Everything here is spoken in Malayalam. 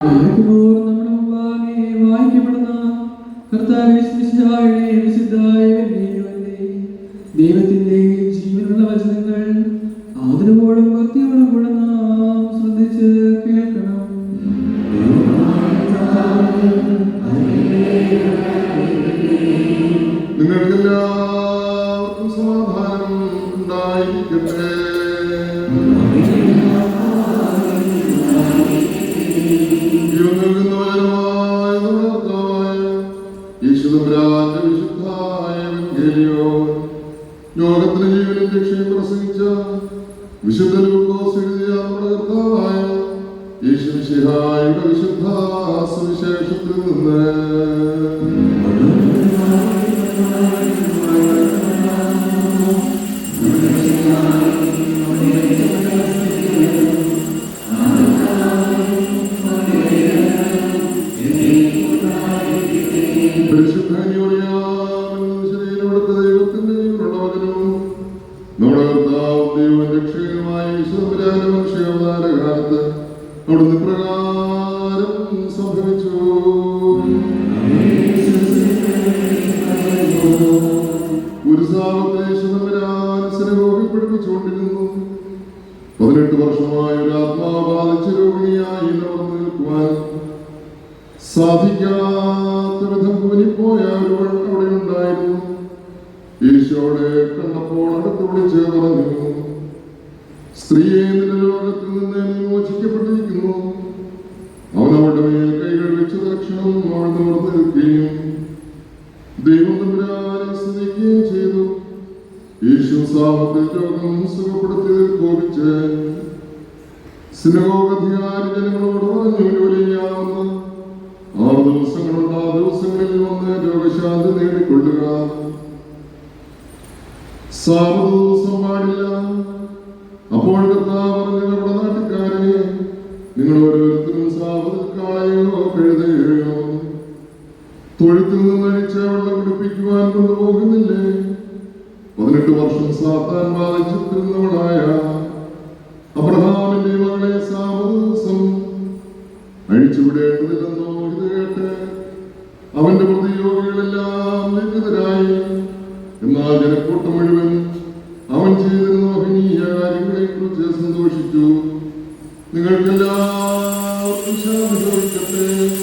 നമ്മുടെ ദൈവത്തിന്റെ ജീവനുള്ള ആദരവോടും ഭക്തിയോടും നാം കേൾക്കണം. നിങ്ങൾക്കെല്ലാവർക്കും സമാധാനം ഉണ്ടായിരിക്കട്ടെ. യേശുദമ്പുരാന്റെ വിശുദ്ധായ എവങ്കേലിയോൻ ലോകത്തിന് ജീവനും രക്ഷയും പ്രസംഗിച്ച വിശുദ്ധ ലൂക്കോസ് എഴുതിയ നിന്ന് കർത്താവും ദൈവം സംഭവിച്ചു. ഒരു ഒരു സാധിക്കാത്ത വിധം കൂനിപ്പോയ ഒരുവൾ അവിടെ ഉണ്ടായിരുന്നു ഈശോടെ കണ്ടപ്പോൾ അടുത്ത് പറഞ്ഞു സ്ത്രീയെ നിന്റെ ലോകത്തിൽ നിന്ന് മോചിക്കപ്പെട്ടിരിക്കുന്നു. അവൻ അവളുടെ മേൽ കൈകൾ വെച്ച് തക്ഷണം അവൾ നിവർന്ന് നിൽക്കുകയും ദൈവം തമ്പുരാനെ സ്തുതിക്കുകയും ചെയ്തു. യേശു സാമത്തെ രോഗം സുഖപ്പെടുത്തിയതിൽ കോപിച്ച് ജനങ്ങളോട് പറഞ്ഞു ജോലിയാവുന്ന ആറ് ദിവസങ്ങളുണ്ട്. ആ ദിവസങ്ങളിൽ വന്ന് രോഗശാന്തി നേടിക്കൊള്ളുക. സാബത്ത് ദിവസം അപ്പോൾ കർത്താവ് പറഞ്ഞു നമ്മുടെ നാട്ടുകാരനെ നിങ്ങൾ ഓരോരുത്തരും സാബത്തിൽ കാളയോ കഴുതയോ തൊഴുത്തിൽ നിന്ന് അഴിച്ച് വെള്ളം കുടിപ്പിക്കുവാൻ കൊണ്ടുപോകുന്നില്ലേ? പതിനെട്ട് വർഷം സാത്താൻ ബാധിച്ചിരുന്നവളായ അബ്രഹാമിന്റെ മകളെ സാബത്ത് ദിവസം അഴിച്ചുവിടേണ്ടതില്ലെന്നോ ഇത് കേട്ട് അവന്റെ പ്രതിയോഗികളെല്ലാം ലജ്ജിതരായി എന്നാൽ ജനക്കൂട്ടം മുഴുവൻ അവൻ ചെയ്തിരുന്ന മഹനീയ കാര്യങ്ങളെ കുറിച്ച് സന്തോഷിച്ചു നിങ്ങൾക്കെല്ലാം ഭവിക്കട്ടെ